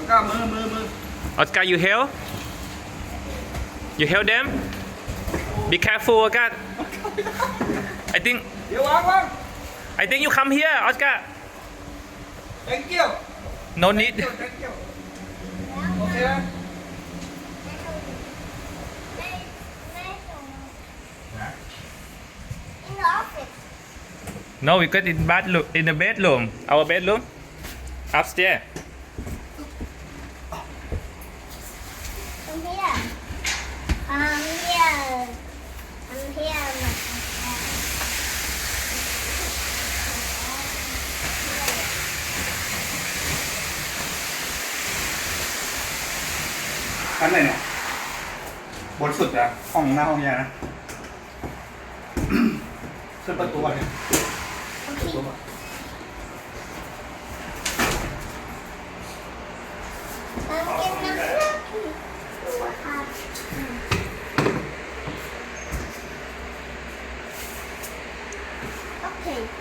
แล้วก็มือมือมือ Oscar you help you help them be careful Oscar I think เดี๋ยววางวาง I think you come here Oscar thank you no need thank you โอเคไหม In the office. no we got in bathroom in the bedroom our bedroom upstairs I'm here. I'm here. I'm here. ชั้นไหนเนี่ยบนสุดอะห้องหน้าห้องยานะขึ้นประตูก่อนเนี่ย Okay.